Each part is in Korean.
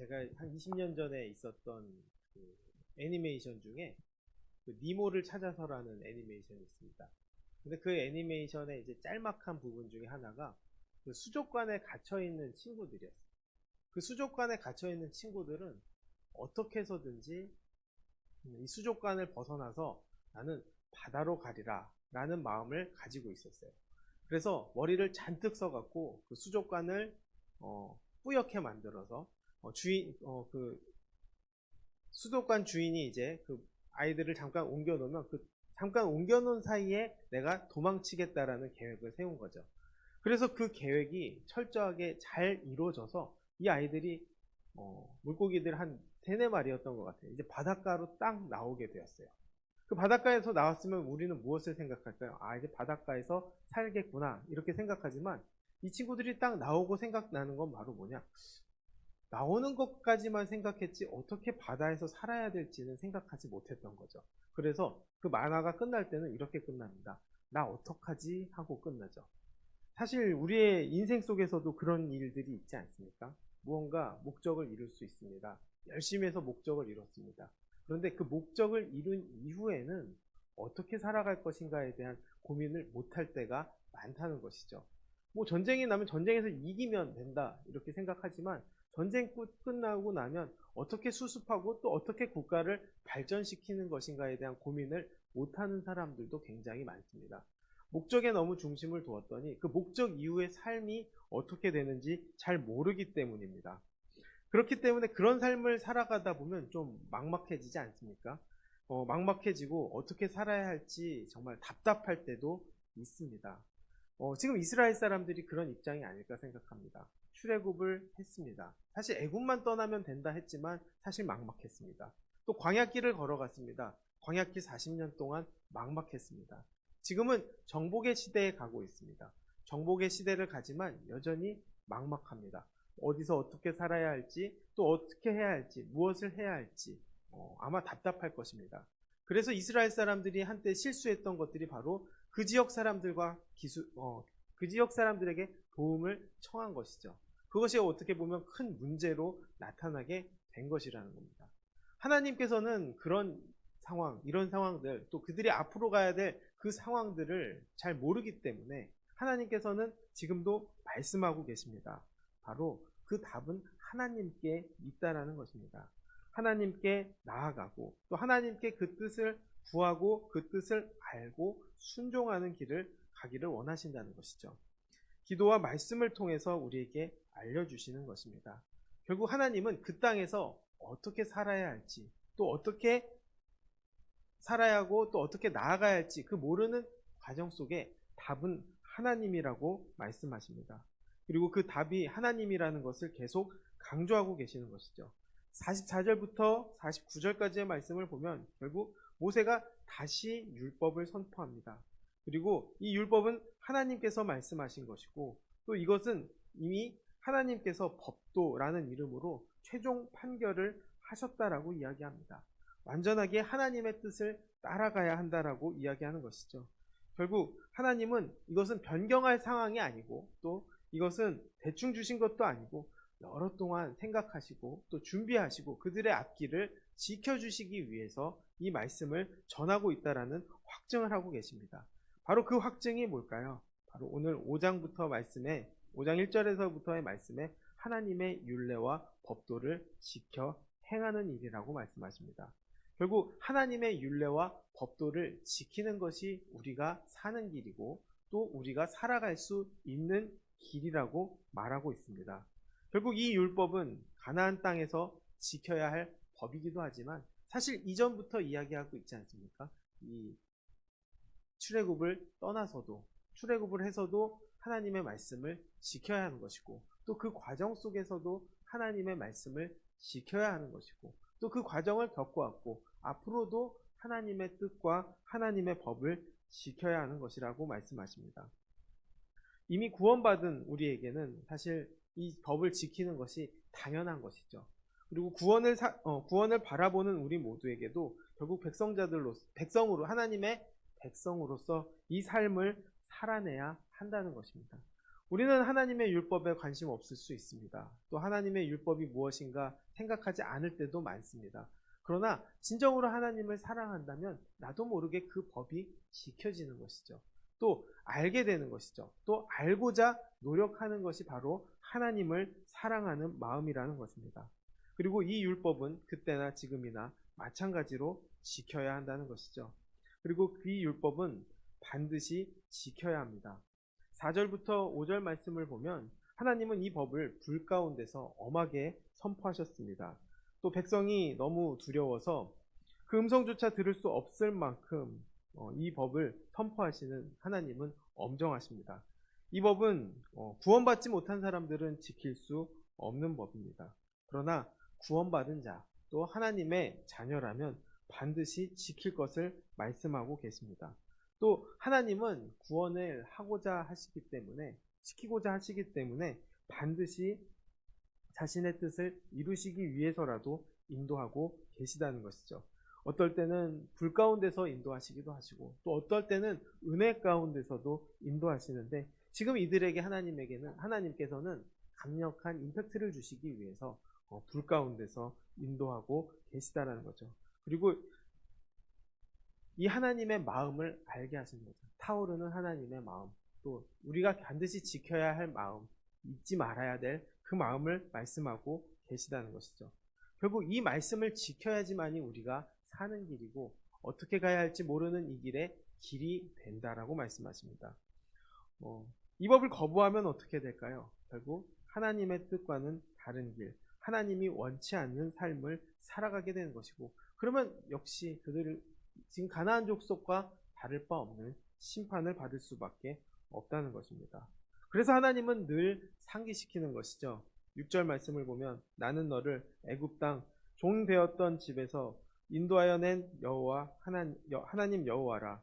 제가 한 20년 전에 있었던 그 애니메이션 중에 그 니모를 찾아서라는 애니메이션이 있습니다. 근데 그 애니메이션의 이제 짤막한 부분 중에 하나가 그 수족관에 갇혀 있는 친구들이었어요. 그 수족관에 갇혀 있는 친구들은 어떻게 해서든지 이 수족관을 벗어나서 나는 바다로 가리라 라는 마음을 가지고 있었어요. 그래서 머리를 잔뜩 써갖고 그 수족관을 어, 뿌옇게 만들어서 어, 주인 어, 그 수족관 주인이 이제 그 아이들을 잠깐 옮겨 놓으면 그 잠깐 옮겨 놓은 사이에 내가 도망치겠다라는 계획을 세운 거죠. 그래서 그 계획이 철저하게 잘 이루어져서 이 아이들이 어, 물고기들 한 세네 마리였던 것 같아요. 이제 바닷가로 딱 나오게 되었어요. 그 바닷가에서 나왔으면 우리는 무엇을 생각할까요? 아, 이제 바닷가에서 살겠구나. 이렇게 생각하지만 이 친구들이 딱 나오고 생각나는 건 바로 뭐냐? 나오는 것까지만 생각했지 어떻게 바다에서 살아야 될지는 생각하지 못했던 거죠. 그래서 그 만화가 끝날 때는 이렇게 끝납니다. 나 어떡하지? 하고 끝나죠. 사실 우리의 인생 속에서도 그런 일들이 있지 않습니까? 무언가 목적을 이룰 수 있습니다. 열심히 해서 목적을 이뤘습니다. 그런데 그 목적을 이룬 이후에는 어떻게 살아갈 것인가에 대한 고민을 못할 때가 많다는 것이죠. 뭐 전쟁이 나면 전쟁에서 이기면 된다 이렇게 생각하지만 전쟁 끝- 끝나고 나면 어떻게 수습하고 또 어떻게 국가를 발전시키는 것인가에 대한 고민을 못하는 사람들도 굉장히 많습니다. 목적에 너무 중심을 두었더니 그 목적 이후의 삶이 어떻게 되는지 잘 모르기 때문입니다. 그렇기 때문에 그런 삶을 살아가다 보면 좀 막막해지지 않습니까? 어, 막막해지고 어떻게 살아야 할지 정말 답답할 때도 있습니다. 어, 지금 이스라엘 사람들이 그런 입장이 아닐까 생각합니다. 출애굽을 했습니다. 사실 애굽만 떠나면 된다 했지만 사실 막막했습니다. 또 광야길을 걸어갔습니다. 광야길 40년 동안 막막했습니다. 지금은 정복의 시대에 가고 있습니다. 정복의 시대를 가지만 여전히 막막합니다. 어디서 어떻게 살아야 할지, 또 어떻게 해야 할지, 무엇을 해야 할지, 어, 아마 답답할 것입니다. 그래서 이스라엘 사람들이 한때 실수했던 것들이 바로 그 지역 사람들과 기수, 어, 그 지역 사람들에게 도움을 청한 것이죠. 그것이 어떻게 보면 큰 문제로 나타나게 된 것이라는 겁니다. 하나님께서는 그런 상황, 이런 상황들, 또 그들이 앞으로 가야 될 그 상황들을 잘 모르기 때문에 하나님께서는 지금도 말씀하고 계십니다. 바로 그 답은 하나님께 있다라는 것입니다. 하나님께 나아가고 또 하나님께 그 뜻을 구하고 그 뜻을 알고 순종하는 길을 가기를 원하신다는 것이죠. 기도와 말씀을 통해서 우리에게 알려주시는 것입니다. 결국 하나님은 그 땅에서 어떻게 살아야 할지 또 어떻게 살아야 하고 또 어떻게 나아가야 할지 그 모르는 과정 속에 답은 하나님이라고 말씀하십니다. 그리고 그 답이 하나님이라는 것을 계속 강조하고 계시는 것이죠. 44절부터 49절까지의 말씀을 보면 결국 모세가 다시 율법을 선포합니다. 그리고 이 율법은 하나님께서 말씀하신 것이고 또 이것은 이미 하나님께서 법도라는 이름으로 최종 판결을 하셨다라고 이야기합니다. 완전하게 하나님의 뜻을 따라가야 한다라고 이야기하는 것이죠. 결국 하나님은 이것은 변경할 상황이 아니고 또 이것은 대충 주신 것도 아니고 여러 동안 생각하시고 또 준비하시고 그들의 앞길을 지켜주시기 위해서 이 말씀을 전하고 있다라는 확증을 하고 계십니다. 바로 그 확증이 뭘까요? 바로 오늘 5장부터 말씀에 5장 1절에서부터의 말씀에 하나님의 윤례와 법도를 지켜 행하는 일이라고 말씀하십니다. 결국 하나님의 윤례와 법도를 지키는 것이 우리가 사는 길이고 또 우리가 살아갈 수 있는 길이라고 말하고 있습니다. 결국 이 율법은 가나안 땅에서 지켜야 할 법이기도 하지만 사실 이전부터 이야기하고 있지 않습니까? 이 출애굽을 떠나서도 출애굽을 해서도 하나님의 말씀을 지켜야 하는 것이고 또 그 과정 속에서도 하나님의 말씀을 지켜야 하는 것이고 또 그 과정을 겪어왔고 앞으로도 하나님의 뜻과 하나님의 법을 지켜야 하는 것이라고 말씀하십니다. 이미 구원받은 우리에게는 사실 이 법을 지키는 것이 당연한 것이죠. 그리고 구원을 사- 어, 구원을 바라보는 우리 모두에게도 결국 백성자들로 백성으로 하나님의 백성으로서 이 삶을 살아내야 한다는 것입니다. 우리는 하나님의 율법에 관심 없을 수 있습니다. 또 하나님의 율법이 무엇인가 생각하지 않을 때도 많습니다. 그러나 진정으로 하나님을 사랑한다면 나도 모르게 그 법이 지켜지는 것이죠. 또 알게 되는 것이죠. 또 알고자 노력하는 것이 바로 하나님을 사랑하는 마음이라는 것입니다. 그리고 이 율법은 그때나 지금이나 마찬가지로 지켜야 한다는 것이죠. 그리고 그 율법은 반드시 지켜야 합니다. 4절부터 5절 말씀을 보면 하나님은 이 법을 불 가운데서 엄하게 선포하셨습니다. 또 백성이 너무 두려워서 그 음성조차 들을 수 없을 만큼 어, 이 법을 선포하시는 하나님은 엄정하십니다. 이 법은 어, 구원받지 못한 사람들은 지킬 수 없는 법입니다. 그러나 구원받은 자, 또 하나님의 자녀라면 반드시 지킬 것을 말씀하고 계십니다. 또 하나님은 구원을 하고자 하시기 때문에 시키고자 하시기 때문에 반드시 자신의 뜻을 이루시기 위해서라도 인도하고 계시다는 것이죠. 어떨 때는 불 가운데서 인도하시기도 하시고 또 어떨 때는 은혜 가운데서도 인도하시는데 지금 이들에게 하나님에게는 하나님께서는 강력한 임팩트를 주시기 위해서 어, 불 가운데서 인도하고 계시다라는 거죠. 그리고 이 하나님의 마음을 알게 하시는 거죠. 타오르는 하나님의 마음, 또 우리가 반드시 지켜야 할 마음, 잊지 말아야 될 그 마음을 말씀하고 계시다는 것이죠. 결국 이 말씀을 지켜야지만이 우리가 사는 길이고 어떻게 가야 할지 모르는 이 길의 길이 된다라고 말씀하십니다. 어, 이 법을 거부하면 어떻게 될까요? 결국 하나님의 뜻과는 다른 길, 하나님이 원치 않는 삶을 살아가게 되는 것이고, 그러면 역시 그들을 지금 가나안 족속과 다를 바 없는 심판을 받을 수밖에 없다는 것입니다. 그래서 하나님은 늘 상기시키는 것이죠. 6절 말씀을 보면 나는 너를 애굽 땅 종 되었던 집에서 인도하여 낸 여호와 하나님 여호와라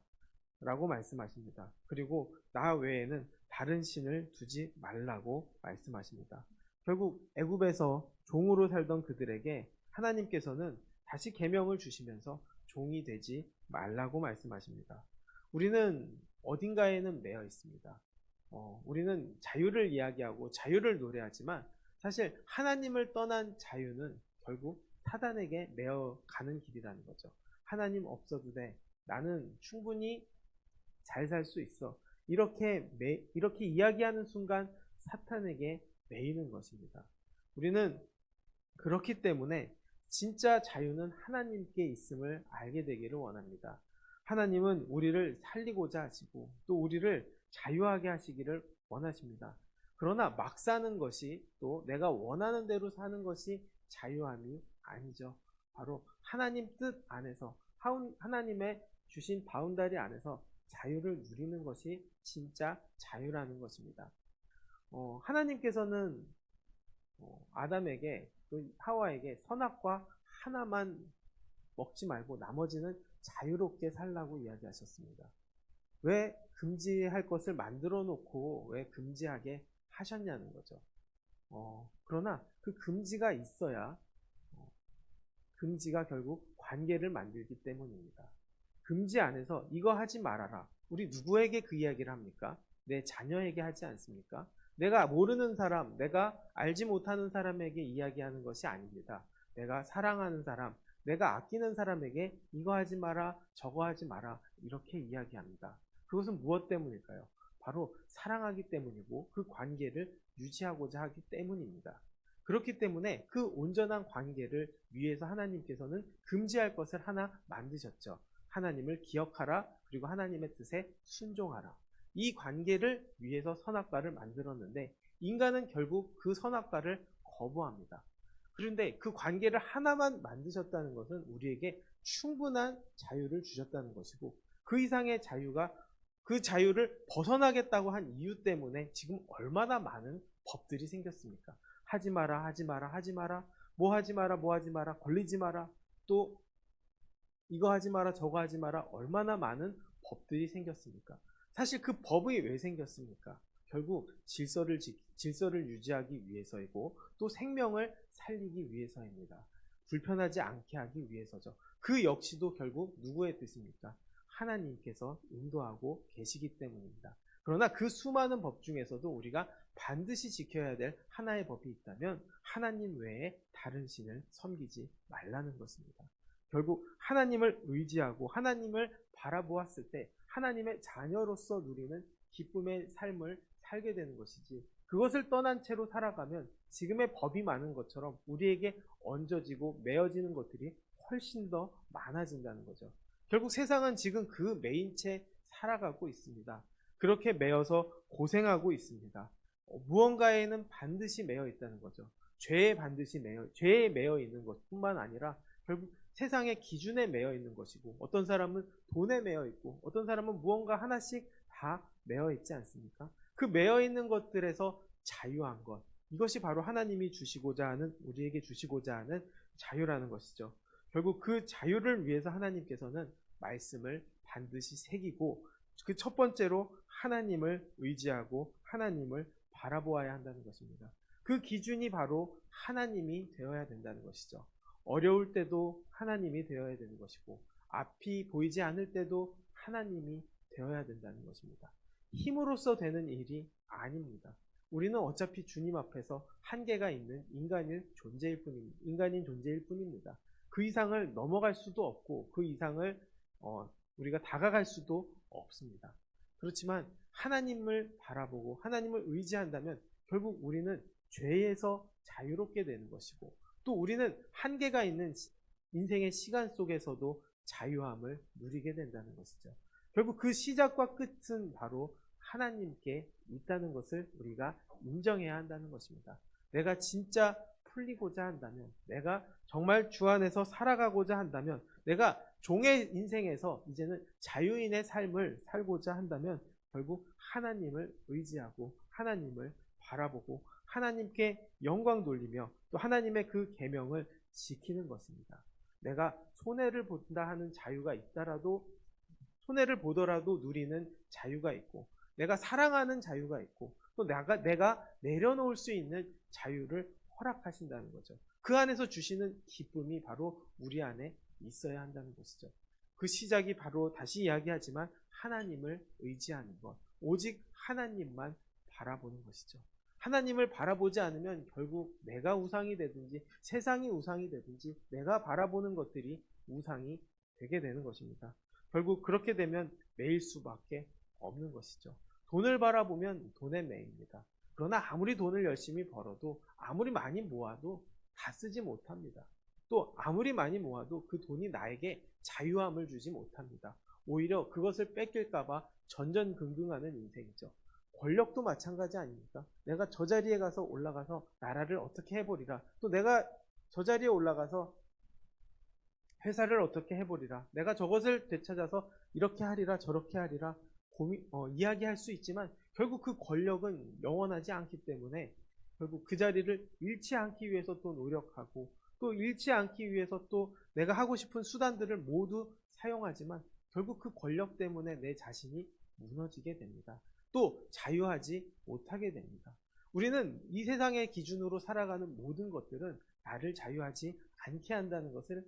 라고 말씀하십니다. 그리고 나 외에는 다른 신을 두지 말라고 말씀하십니다. 결국 애굽에서 종으로 살던 그들에게 하나님께서는 다시 계명을 주시면서 종이 되지 말라고 말씀하십니다. 우리는 어딘가에는 매여 있습니다. 어, 우리는 자유를 이야기하고 자유를 노래하지만 사실 하나님을 떠난 자유는 결국 사단에게 매어 가는 길이라는 거죠. 하나님 없어도 돼. 나는 충분히 잘 살 수 있어. 이렇게 매, 이렇게 이야기하는 순간 사탄에게 매이는 것입니다. 우리는 그렇기 때문에 진짜 자유는 하나님께 있음을 알게 되기를 원합니다. 하나님은 우리를 살리고자 하시고 또 우리를 자유하게 하시기를 원하십니다. 그러나 막 사는 것이 또 내가 원하는 대로 사는 것이 자유함이 아니죠. 바로 하나님 뜻 안에서 하나님의 주신 바운다리 안에서 자유를 누리는 것이 진짜 자유라는 것입니다. 어, 하나님께서는 어, 아담에게 또 하와에게 선악과 하나만 먹지 말고 나머지는 자유롭게 살라고 이야기하셨습니다. 왜 금지할 것을 만들어 놓고 왜 금지하게 하셨냐는 거죠. 어, 그러나 그 금지가 있어야 어, 금지가 결국 관계를 만들기 때문입니다. 금지 안에서 이거 하지 말아라. 우리 누구에게 그 이야기를 합니까? 내 자녀에게 하지 않습니까? 내가 모르는 사람, 내가 알지 못하는 사람에게 이야기하는 것이 아닙니다. 내가 사랑하는 사람, 내가 아끼는 사람에게 이거 하지 마라, 저거 하지 마라, 이렇게 이야기합니다. 그것은 무엇 때문일까요? 바로 사랑하기 때문이고 그 관계를 유지하고자 하기 때문입니다. 그렇기 때문에 그 온전한 관계를 위해서 하나님께서는 금지할 것을 하나 만드셨죠. 하나님을 기억하라, 그리고 하나님의 뜻에 순종하라. 이 관계를 위해서 선악과를 만들었는데 인간은 결국 그 선악과를 거부합니다. 그런데 그 관계를 하나만 만드셨다는 것은 우리에게 충분한 자유를 주셨다는 것이고 그 이상의 자유가 그 자유를 벗어나겠다고 한 이유 때문에 지금 얼마나 많은 법들이 생겼습니까? 하지 마라, 하지 마라, 하지 마라, 뭐 하지 마라, 뭐 하지 마라, 걸리지 마라, 또 이거 하지 마라, 저거 하지 마라, 얼마나 많은 법들이 생겼습니까? 사실 그 법이 왜 생겼습니까? 결국 질서를, 질서를 유지하기 위해서이고 또 생명을 살리기 위해서입니다. 불편하지 않게 하기 위해서죠. 그 역시도 결국 누구의 뜻입니까? 하나님께서 인도하고 계시기 때문입니다. 그러나 그 수많은 법 중에서도 우리가 반드시 지켜야 될 하나의 법이 있다면 하나님 외에 다른 신을 섬기지 말라는 것입니다. 결국 하나님을 의지하고 하나님을 바라보았을 때 하나님의 자녀로서 누리는 기쁨의 삶을 살게 되는 것이지 그것을 떠난 채로 살아가면 지금의 법이 많은 것처럼 우리에게 얹어지고 메어지는 것들이 훨씬 더 많아진다는 거죠. 결국 세상은 지금 그 메인채 살아가고 있습니다. 그렇게 매여서 고생하고 있습니다. 어, 무언가에는 반드시 매여 있다는 거죠. 죄에 반드시 매여, 죄에 매여 있는 것뿐만 아니라 결국 세상의 기준에 매여 있는 것이고 어떤 사람은 돈에 매여 있고 어떤 사람은 무언가 하나씩 다 매여 있지 않습니까? 그 매여 있는 것들에서 자유한 것 이것이 바로 하나님이 주시고자 하는 우리에게 주시고자 하는 자유라는 것이죠. 결국 그 자유를 위해서 하나님께서는 말씀을 반드시 새기고 그 첫 번째로 하나님을 의지하고 하나님을 바라보아야 한다는 것입니다. 그 기준이 바로 하나님이 되어야 된다는 것이죠. 어려울 때도 하나님이 되어야 되는 것이고 앞이 보이지 않을 때도 하나님이 되어야 된다는 것입니다. 힘으로써 되는 일이 아닙니다. 우리는 어차피 주님 앞에서 한계가 있는 인간일 존재일 뿐입니다. 인간인 존재일 뿐입니다. 그 이상을 넘어갈 수도 없고 그 이상을 어, 우리가 다가갈 수도 없습니다. 그렇지만 하나님을 바라보고 하나님을 의지한다면 결국 우리는 죄에서 자유롭게 되는 것이고 또 우리는 한계가 있는 인생의 시간 속에서도 자유함을 누리게 된다는 것이죠. 결국 그 시작과 끝은 바로 하나님께 있다는 것을 우리가 인정해야 한다는 것입니다. 내가 진짜 풀리고자 한다면, 내가 정말 주 안에서 살아가고자 한다면, 내가 종의 인생에서 이제는 자유인의 삶을 살고자 한다면, 결국 하나님을 의지하고 하나님을 바라보고 하나님께 영광 돌리며 또 하나님의 그 계명을 지키는 것입니다. 내가 손해를 본다 하는 자유가 있다라도 손해를 보더라도 누리는 자유가 있고 내가 사랑하는 자유가 있고 또 내가 내가 내려놓을 수 있는 자유를 허락하신다는 거죠. 그 안에서 주시는 기쁨이 바로 우리 안에 있어야 한다는 것이죠. 그 시작이 바로 다시 이야기하지만 하나님을 의지하는 것, 오직 하나님만 바라보는 것이죠. 하나님을 바라보지 않으면 결국 내가 우상이 되든지 세상이 우상이 되든지 내가 바라보는 것들이 우상이 되게 되는 것입니다. 결국 그렇게 되면 매일 수밖에 없는 것이죠. 돈을 바라보면 돈에 매입니다. 그러나 아무리 돈을 열심히 벌어도 아무리 많이 모아도 다 쓰지 못합니다. 또 아무리 많이 모아도 그 돈이 나에게 자유함을 주지 못합니다. 오히려 그것을 뺏길까봐 전전긍긍하는 인생이죠. 권력도 마찬가지 아닙니까? 내가 저 자리에 가서 올라가서 나라를 어떻게 해버리라. 또 내가 저 자리에 올라가서 회사를 어떻게 해버리라. 내가 저것을 되찾아서 이렇게 하리라 저렇게 하리라 고민, 어, 이야기할 수 있지만 결국 그 권력은 영원하지 않기 때문에 결국 그 자리를 잃지 않기 위해서 또 노력하고 또 잃지 않기 위해서 또 내가 하고 싶은 수단들을 모두 사용하지만 결국 그 권력 때문에 내 자신이 무너지게 됩니다. 또 자유하지 못하게 됩니다. 우리는 이 세상의 기준으로 살아가는 모든 것들은 나를 자유하지 않게 한다는 것을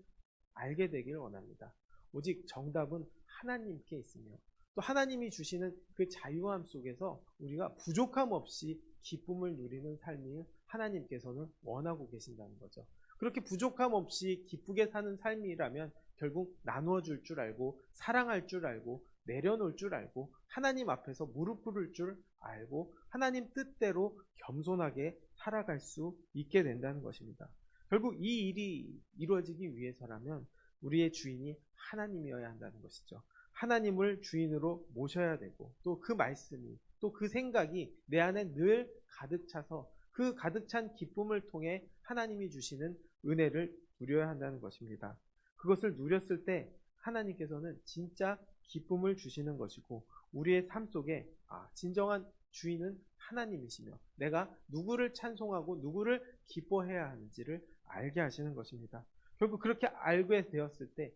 알게 되길 원합니다. 오직 정답은 하나님께 있으며 또 하나님이 주시는 그 자유함 속에서 우리가 부족함 없이 기쁨을 누리는 삶이 하나님께서는 원하고 계신다는 거죠. 그렇게 부족함 없이 기쁘게 사는 삶이라면 결국 나누어 줄 줄 알고 사랑할 줄 알고 내려놓을 줄 알고 하나님 앞에서 무릎 꿇을 줄 알고 하나님 뜻대로 겸손하게 살아갈 수 있게 된다는 것입니다. 결국 이 일이 이루어지기 위해서라면 우리의 주인이 하나님이어야 한다는 것이죠. 하나님을 주인으로 모셔야 되고 또 그 말씀이 또 그 생각이 내 안에 늘 가득 차서 그 가득 찬 기쁨을 통해 하나님이 주시는 은혜를 누려야 한다는 것입니다. 그것을 누렸을 때 하나님께서는 진짜 기쁨을 주시는 것이고 우리의 삶 속에 아, 진정한 주인은 하나님이시며 내가 누구를 찬송하고 누구를 기뻐해야 하는지를 알게 하시는 것입니다. 결국 그렇게 알게 되었을 때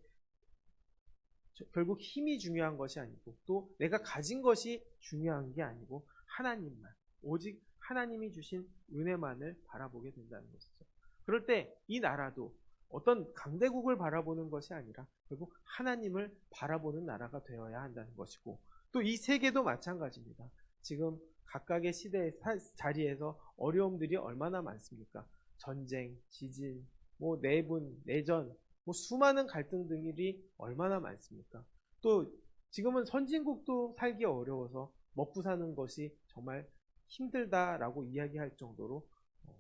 결국 힘이 중요한 것이 아니고 또 내가 가진 것이 중요한 게 아니고 하나님만 오직 하나님이 주신 은혜만을 바라보게 된다는 것이죠. 그럴 때 이 나라도 어떤 강대국을 바라보는 것이 아니라 결국 하나님을 바라보는 나라가 되어야 한다는 것이고 또 이 세계도 마찬가지입니다. 지금 각각의 시대의 사- 자리에서 어려움들이 얼마나 많습니까? 전쟁, 지진, 뭐 내분, 내전, 뭐 수많은 갈등들이 얼마나 많습니까? 또 지금은 선진국도 살기 어려워서 먹고 사는 것이 정말 힘들다라고 이야기할 정도로 어,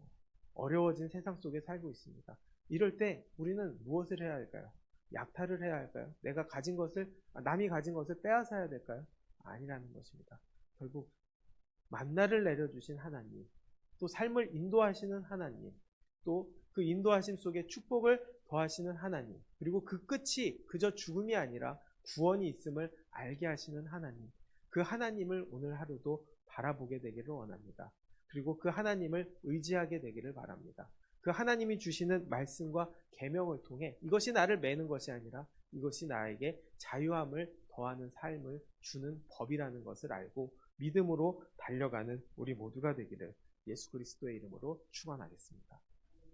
어려워진 세상 속에 살고 있습니다. 이럴 때 우리는 무엇을 해야 할까요? 약탈을 해야 할까요? 내가 가진 것을 아, 남이 가진 것을 빼앗아야 될까요? 아니라는 것입니다. 결국 만나를 내려주신 하나님, 또 삶을 인도하시는 하나님, 또 그 인도하심 속에 축복을 더하시는 하나님, 그리고 그 끝이 그저 죽음이 아니라 구원이 있음을 알게 하시는 하나님, 그 하나님을 오늘 하루도 바라보게 되기를 원합니다. 그리고 그 하나님을 의지하게 되기를 바랍니다. 그 하나님이 주시는 말씀과 계명을 통해 이것이 나를 매는 것이 아니라 이것이 나에게 자유함을 더하는 삶을 주는 법이라는 것을 알고 믿음으로 달려가는 우리 모두가 되기를 예수 그리스도의 이름으로 축원하겠습니다.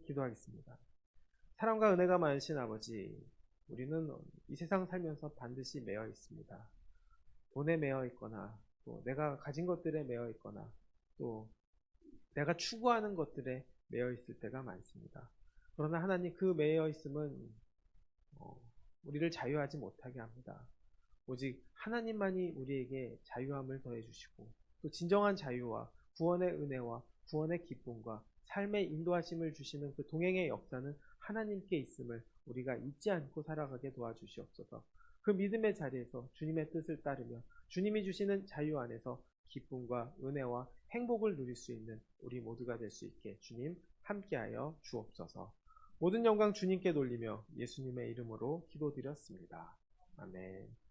기도하겠습니다. 사랑과 은혜가 많으신 아버지, 우리는 이 세상 살면서 반드시 매여 있습니다. 돈에 매여 있거나 또 내가 가진 것들에 매여 있거나 또 내가 추구하는 것들에 매여 있을 때가 많습니다. 그러나 하나님 그 매여 있음은 어, 우리를 자유하지 못하게 합니다. 오직 하나님만이 우리에게 자유함을 더해 주시고 또 진정한 자유와 구원의 은혜와 구원의 기쁨과 삶의 인도하심을 주시는 그 동행의 역사는 하나님께 있음을 우리가 잊지 않고 살아가게 도와주시옵소서. 그 믿음의 자리에서 주님의 뜻을 따르며 주님이 주시는 자유 안에서 기쁨과 은혜와 행복을 누릴 수 있는 우리 모두가 될 수 있게 주님 함께하여 주옵소서. 모든 영광 주님께 돌리며 예수님의 이름으로 기도드렸습니다. 아멘.